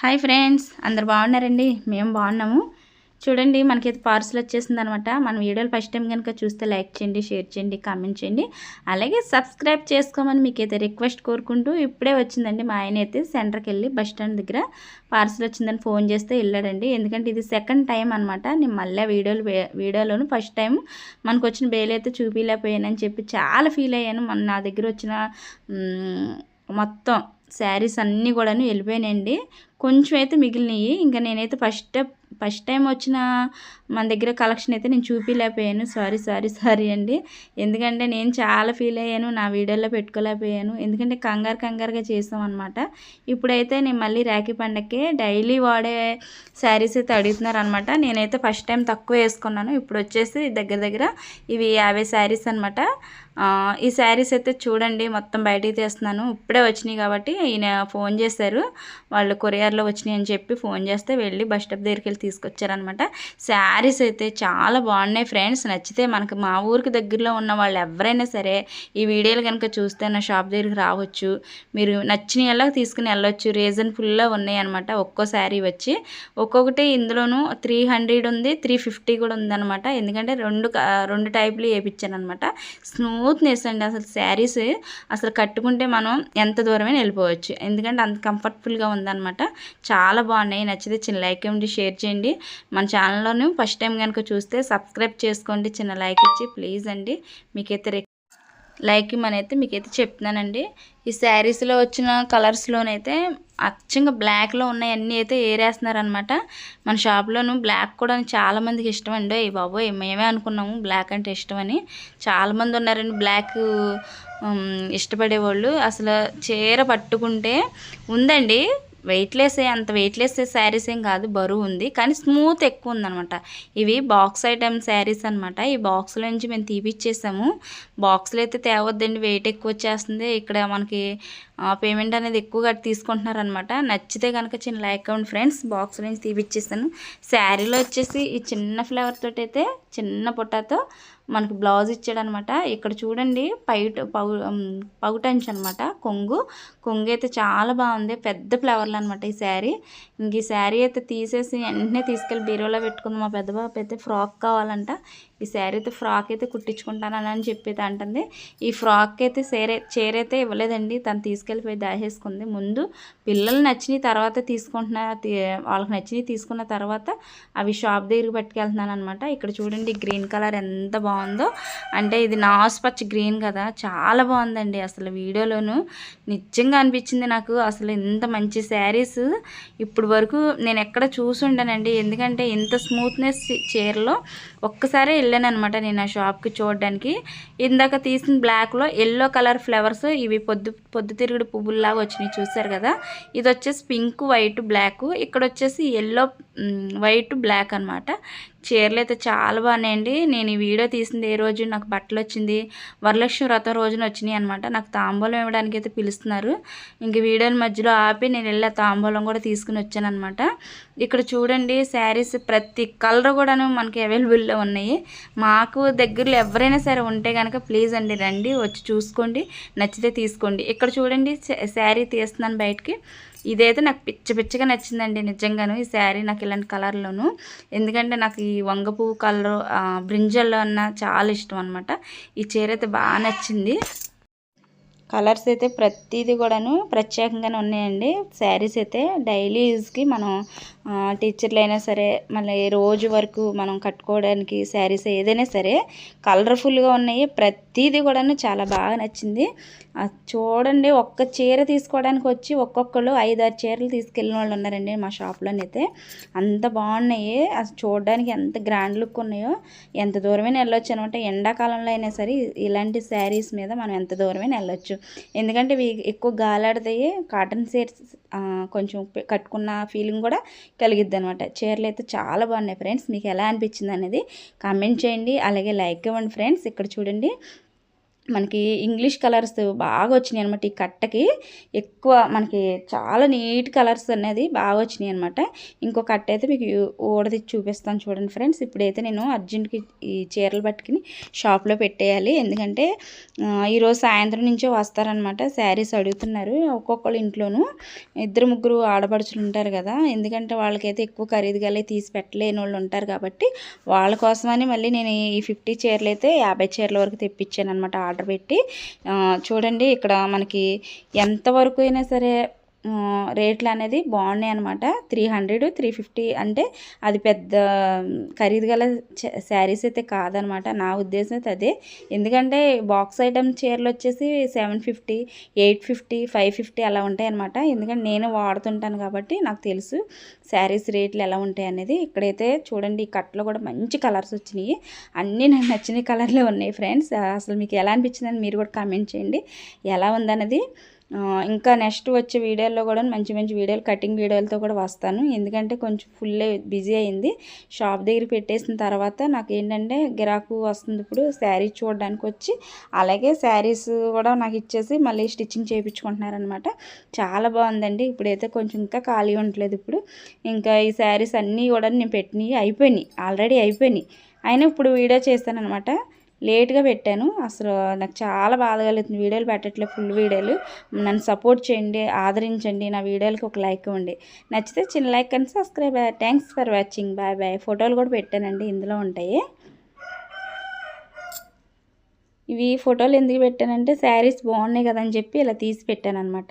Hi friends అందరు బాగున్నారండి? మేము బాగున్నాము. చూడండి మనకైతే పార్సల్ వచ్చేసింది అనమాట మన వీడియోలు ఫస్ట్ టైం కనుక చూస్తే లైక్ చేయండి షేర్ చేయండి కామెంట్ చేయండి. అలాగే సబ్స్క్రైబ్ చేసుకోమని మీకైతే రిక్వెస్ట్ కోరుకుంటూ ఇప్పుడే వచ్చిందండి మా ఆయన అయితే సెంటర్కి వెళ్ళి బస్ స్టాండ్ దగ్గర పార్సల్ వచ్చిందని ఫోన్ చేస్తే వెళ్ళాడండి. ఎందుకంటే ఇది సెకండ్ టైం అనమాట నేను మళ్ళీ వీడియోలు వీడియోలోను ఫస్ట్ టైం మనకు వచ్చిన బేలు అయితే చూపించలేకపోయానని చెప్పి చాలా ఫీల్ అయ్యాను. మన నా దగ్గర వచ్చిన మొత్తం శారీస్ అన్నీ కూడాను వెళ్ళిపోయినాయండి. కొంచెం అయితే మిగిలినాయి. ఇంకా నేనైతే ఫస్ట్ ఫస్ట్ టైం వచ్చిన మన దగ్గర కలెక్షన్ అయితే నేను చూపించలేకపోయాను సారీ సారీ సారీ అండి. ఎందుకంటే నేను చాలా ఫీల్ అయ్యాను నా వీడియోలో పెట్టుకోలేకపోయాను. ఎందుకంటే కంగారు కంగారుగా చేసాం అనమాట ఇప్పుడైతే నేను మళ్ళీ రాఖీ పండగకి డైలీ వాడే శారీస్ అయితే అడుగుతున్నారు అనమాట నేనైతే ఫస్ట్ టైం తక్కువ వేసుకున్నాను. ఇప్పుడు వచ్చేసి దగ్గర దగ్గర ఇవి యాభై శారీస్ అనమాట ఈ శారీస్ అయితే చూడండి మొత్తం బయటికి తీస్తున్నాను. ఇప్పుడే వచ్చినాయి కాబట్టి ఈయన ఫోన్ చేశారు. వాళ్ళు కొరియర్లో వచ్చినాయి అని చెప్పి ఫోన్ చేస్తే వెళ్ళి బస్ స్టాప్ దగ్గరికి వెళ్ళి తీసుకొచ్చారనమాట. శారీస్ అయితే చాలా బాగున్నాయి ఫ్రెండ్స్. నచ్చితే మనకు మా ఊరికి దగ్గరలో ఉన్న వాళ్ళు ఎవరైనా సరే ఈ వీడియోలు కనుక చూస్తే నా షాప్ దగ్గరికి రావచ్చు. మీరు నచ్చిన ఎలా తీసుకుని వెళ్ళొచ్చు? రీజన్ఫుల్లో ఉన్నాయి అనమాట ఒక్కో శారీ వచ్చి ఒక్కొక్కటి ఇందులోనూ త్రీ హండ్రెడ్ ఉంది త్రీ ఫిఫ్టీ కూడా ఉందన్నమాట. ఎందుకంటే రెండు రెండు టైప్లు వేయించాను అనమాట స్మూత్నెస్ అండి అసలు శారీస్. అసలు కట్టుకుంటే మనం ఎంత దూరమైనా వెళ్ళిపోవచ్చు. ఎందుకంటే అంత కంఫర్టబుల్గా ఉందన్నమాట. చాలా బాగున్నాయి. నచ్చితే చిన్న లైక్ ఏమిటి షేర్ చేయండి. మన ఛానల్లోనూ ఫస్ట్ టైం కనుక చూస్తే సబ్స్క్రైబ్ చేసుకోండి. చిన్న లైక్ ఇచ్చి ప్లీజ్ అండి. మీకైతే లైక్ ఇమ్మనైతే మీకైతే చెప్తున్నానండి. ఈ శారీస్లో వచ్చిన కలర్స్లోనైతే అచ్చంగా బ్లాక్లో ఉన్నాయి. అన్నీ అయితే ఏరేస్తున్నారనమాట మన షాప్లోను బ్లాక్ కూడా చాలామందికి ఇష్టం అండి ఈ బాబోయ్ మేమే అనుకున్నాము బ్లాక్ అంటే ఇష్టం అని చాలామంది ఉన్నారండి బ్లాక్ ఇష్టపడేవాళ్ళు. అసలు చీర పట్టుకుంటే ఉందండి. వెయిట్లెస్ అంత వెయిట్లెస్ శారీస్ ఏం కాదు బరువు ఉంది. కానీ స్మూత్ ఎక్కువ ఉందనమాట ఇవి బాక్స్ ఐటమ్ శారీస్ అనమాట ఈ బాక్స్లో నుంచి మేము తీపిచ్చేసాము. బాక్స్లో అయితే తేవద్దండి వెయిట్ ఎక్కువ వచ్చేస్తుంది. ఇక్కడ మనకి పేమెంట్ అనేది ఎక్కువగా తీసుకుంటున్నారనమాట నచ్చితే కనుక చిన్న లైక్ అవ్వండి ఫ్రెండ్స్ బాక్స్ నుంచి తీపిచ్చేసాను. శారీలో వచ్చేసి ఈ చిన్న ఫ్లేవర్ తోటి అయితే చిన్న పొట్టతో మనకు బ్లౌజ్ ఇచ్చాడనమాట. ఇక్కడ చూడండి పైట పౌ పౌటంచ్ అనమాట కొంగు. కొంగు అయితే చాలా బాగుంది. పెద్ద ఫ్లవర్లు అనమాట ఈ శారీ. ఇంక ఈ శారీ అయితే తీసేసి వెంటనే తీసుకెళ్ళి బీరోలో పెట్టుకుంది మా పెద్ద బాబు అయితే ఫ్రాక్ కావాలంట. ఈ శారీ అయితే ఫ్రాక్ అయితే కుట్టించుకుంటానని అని చెప్పేది అంటుంది. ఈ ఫ్రాక్ అయితే సేరే చీర అయితే ఇవ్వలేదండి. తను తీసుకెళ్ళిపోయి దాహేసుకుంది. ముందు పిల్లలు నచ్చినవి తర్వాత తీసుకుంటున్న వాళ్ళకి నచ్చినవి తీసుకున్న తర్వాత అవి షాప్ దగ్గరికి పట్టుకెళ్తున్నాను అనమాట ఇక్కడ చూడండి గ్రీన్ కలర్ ఎంత బాగుందో. అంటే ఇది నాసుపచ్చ గ్రీన్ కదా. చాలా బాగుందండి అసలు వీడియోలోను. నిజంగా అనిపించింది నాకు అసలు ఇంత మంచి శారీస్. ఇప్పుడు వరకు నేను ఎక్కడ చూసి ఉండనండి ఎందుకంటే ఇంత స్మూత్నెస్ చీరలో ఒక్కసారే వెళ్ళాను అనమాట నేను ఆ షాప్కి చూడడానికి. ఇందాక తీసిన బ్లాక్లో ఎల్లో కలర్ ఫ్లవర్స్ ఇవి పొద్దు పొద్దుతిరుగుడు పువ్వుల్లాగా వచ్చినాయి చూసారు కదా? ఇది వచ్చేసి పింక్ వైట్ బ్లాక్. ఇక్కడ వచ్చేసి ఎల్లో వైట్ బ్లాక్ అన్నమాట. చీరలు అయితే చాలా బాగున్నాయండి. నేను ఈ వీడియో తీసింది ఏ రోజు నాకు బట్టలు వచ్చింది వరలక్ష్మి వ్రతం రోజున వచ్చినాయి అనమాట నాకు తాంబూలం ఇవ్వడానికి అయితే పిలుస్తున్నారు. ఇంక వీడియోని మధ్యలో ఆపి నేను వెళ్ళి తాంబూలం కూడా తీసుకుని వచ్చాను అనమాట ఇక్కడ చూడండి శారీస్ ప్రతి కలర్ కూడాను మనకి అవైలబుల్లో ఉన్నాయి. మాకు దగ్గరలో ఎవరైనా సరే ఉంటే కనుక ప్లీజ్ అండి రండి వచ్చి చూసుకోండి నచ్చితే తీసుకోండి. ఇక్కడ చూడండి శారీ తీస్తున్నాను బయటికి. ఇదైతే నాకు పిచ్చ పిచ్చగా నచ్చిందండి నిజంగాను ఈ శారీ నాకు ఇలాంటి కలర్లోను. ఎందుకంటే నాకు ఈ వంగపువ్వు కలర్ బ్రింజల్లో అన్న చాలా ఇష్టం అనమాట ఈ చీర అయితే బాగా నచ్చింది. కలర్స్ అయితే ప్రతిదీ కూడాను ప్రత్యేకంగానే ఉన్నాయండి. శారీస్ అయితే డైలీ యూజ్కి మనం టీచర్లు అయినా సరే మళ్ళీ రోజు వరకు మనం కట్టుకోవడానికి శారీస్ ఏదైనా సరే కలర్ఫుల్గా ఉన్నాయి. ప్రతిదీ కూడాను చాలా బాగా నచ్చింది. చూడండి ఒక్క చీర తీసుకోవడానికి వచ్చి ఒక్కొక్కరు ఐదారు చీరలు తీసుకెళ్ళిన వాళ్ళు ఉన్నారండి మా షాప్లోనైతే అంత బాగున్నాయి. అసలు చూడడానికి ఎంత గ్రాండ్ లుక్ ఉన్నాయో ఎంత దూరమైనా వెళ్ళొచ్చు అనమాట. ఎండాకాలంలో అయినా సరే ఇలాంటి శారీస్ మీద మనం ఎంత దూరమైనా వెళ్ళొచ్చు. ఎందుకంటే ఇవి ఎక్కువ గాలాడతాయి కాటన్ సీర్స్ కొంచెం కట్టుకున్న ఫీలింగ్ కూడా కలిగిద్ది అనమాట చీరలు అయితే చాలా బాగున్నాయి ఫ్రెండ్స్. మీకు ఎలా అనిపించింది అనేది కామెంట్ చేయండి. అలాగే లైక్ ఇవ్వండి ఫ్రెండ్స్. ఇక్కడ చూడండి. మనకి ఇంగ్లీష్ కలర్స్ బాగా వచ్చినాయి అనమాట ఈ కట్టకి. ఎక్కువ మనకి చాలా నీట్ కలర్స్ అనేది బాగా వచ్చినాయి అనమాట ఇంకో కట్ట అయితే మీకు ఊడది చూపిస్తాను చూడండి ఫ్రెండ్స్. ఇప్పుడైతే నేను అర్జెంట్కి ఈ చీరలు పట్టుకుని షాప్లో పెట్టేయాలి. ఎందుకంటే ఈరోజు సాయంత్రం నుంచే వస్తారనమాట శారీస్ అడుగుతున్నారు. ఒక్కొక్కరు ఇంట్లోనూ ఇద్దరు ముగ్గురు ఆడపడుచులు ఉంటారు కదా. ఎందుకంటే వాళ్ళకైతే ఎక్కువ ఖరీదు తీసి పెట్టలేని వాళ్ళు ఉంటారు కాబట్టి వాళ్ళ కోసమని మళ్ళీ నేను ఈ ఫిఫ్టీ చీరలు అయితే యాభై చీరల వరకు తెప్పించాను అనమాట ఆర్డర్ పెట్టి చూడండి ఇక్కడ మనకి ఎంతవరకు అయినా సరే రేట్లు అనేది బాగున్నాయి అనమాట త్రీ హండ్రెడ్ త్రీ ఫిఫ్టీ అంటే అది పెద్ద ఖరీదు గల శారీస్ అయితే కాదనమాట నా ఉద్దేశం అయితే అదే. ఎందుకంటే బాక్స్ ఐటమ్ చీరలు వచ్చేసి seven fifty eight fifty five fifty అలా ఉంటాయి అనమాట ఎందుకంటే నేను వాడుతుంటాను కాబట్టి నాకు తెలుసు శారీస్ రేట్లు ఎలా ఉంటాయి అనేది ఇక్కడైతే చూడండి ఈ కట్టలో కూడా మంచి కలర్స్ వచ్చినాయి. అన్నీ నాకు నచ్చిన కలర్లో ఉన్నాయి ఫ్రెండ్స్. అసలు మీకు ఎలా అనిపించిందని మీరు కూడా కామెంట్ చేయండి. ఎలా ఉందన్నది ఇంకా నెక్స్ట్ వచ్చే వీడియోల్లో కూడా మంచి మంచి వీడియోలు కటింగ్ వీడియోలతో కూడా వస్తాను. ఎందుకంటే కొంచెం ఫుల్ బిజీ అయింది. షాప్ దగ్గర పెట్టేసిన తర్వాత నాకు ఏంటంటే గిరాకు వస్తుంది ఇప్పుడు శారీ చూడడానికి వచ్చి. అలాగే శారీస్ కూడా నాకు ఇచ్చేసి మళ్ళీ స్టిచ్చింగ్ చేయించుకుంటున్నారనమాట చాలా బాగుందండి. ఇప్పుడైతే కొంచెం ఇంకా ఖాళీ ఉండలేదు ఇప్పుడు. ఇంకా ఈ శారీస్ అన్నీ కూడా నేను పెట్టినవి అయిపోయినాయి. ఆల్రెడీ అయిపోయినాయి. అయినా ఇప్పుడు వీడియో చేస్తానమాట లేట్గా పెట్టాను. అసలు నాకు చాలా బాధ కలుగుతుంది వీడియోలు పెట్టట్లేదు ఫుల్ వీడియోలు. నన్ను సపోర్ట్ చేయండి ఆదరించండి. నా వీడియోలకి ఒక లైక్ ఇవ్వండి. నచ్చితే చిన్న like and subscribe. Thanks for watching. Bye bye. ఫోటోలు కూడా పెట్టానండి. ఇందులో ఉంటాయి. ఇవి ఫోటోలు ఎందుకు పెట్టానంటే శారీస్ బాగున్నాయి కదని చెప్పి ఇలా తీసి పెట్టాను అనమాట